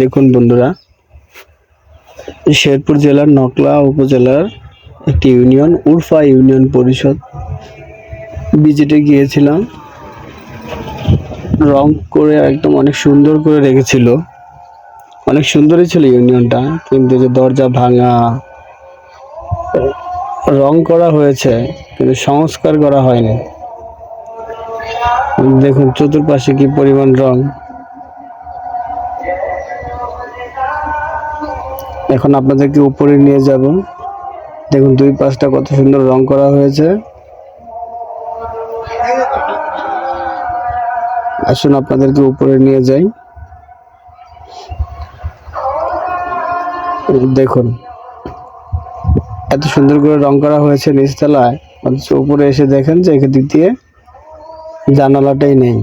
দেখুন বন্ধুরা, শেরপুর জেলার নকলা উপজেলার একটি ইউনিয়ন, উরফা ইউনিয়ন পরিষদ। ভিজিটে গিয়েছিলাম। রং করে একদম অনেক সুন্দর করে রেখেছিল। অনেক সুন্দরই ছিল ইউনিয়নটা, কিন্তু যে দরজা ভাঙা, রং করা হয়েছে, কিন্তু সংস্কার করা হয়নি। দেখুন, চতুর্পাশে কি পরিমাণ রং। এখন আপনাদেরকে উপরে নিয়ে যাব। দেখুন, দুই পাশটা কত সুন্দর রং করা হয়েছে। আসুন, আপনাদেরকে উপরে নিয়ে যাই। দেখুন, এত সুন্দর করে রং করা হয়েছে নিচতলায়। অথচ উপরে এসে দেখেন যে এদিক দিয়ে জানালাটাই নেই।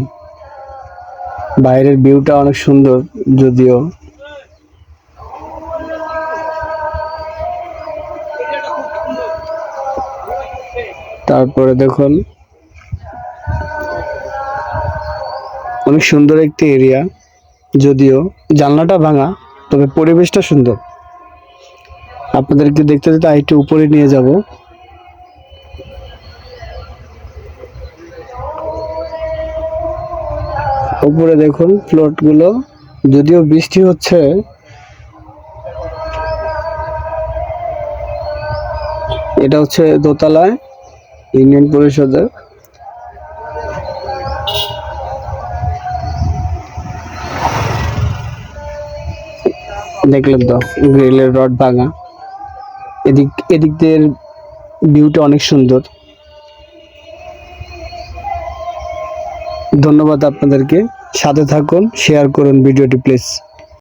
বাইরের ভিউটা অনেক সুন্দর, যদিও। তারপরে দেখুন, অনেক সুন্দর একটি এরিয়া, যদিও জানলাটা ভাঙা, তবে পরিবেশটা সুন্দর। আপনাদেরকে দেখতে দেখতে আরেকটু উপরে নিয়ে যাব। উপরে দেখুন প্লটগুলো যদিও বৃষ্টি হচ্ছে, এটা হচ্ছে দোতলায়, ইউনিয়ন পরিষদের। দেখলেন তো, গ্রিলের রড ভাঙা। এদিক এদিক দিয়ে ভিউটা অনেক সুন্দর। ধন্যবাদ আপনাদেরকে। সাথে থাকুন শেয়ার করুন ভিডিওটি প্লিজ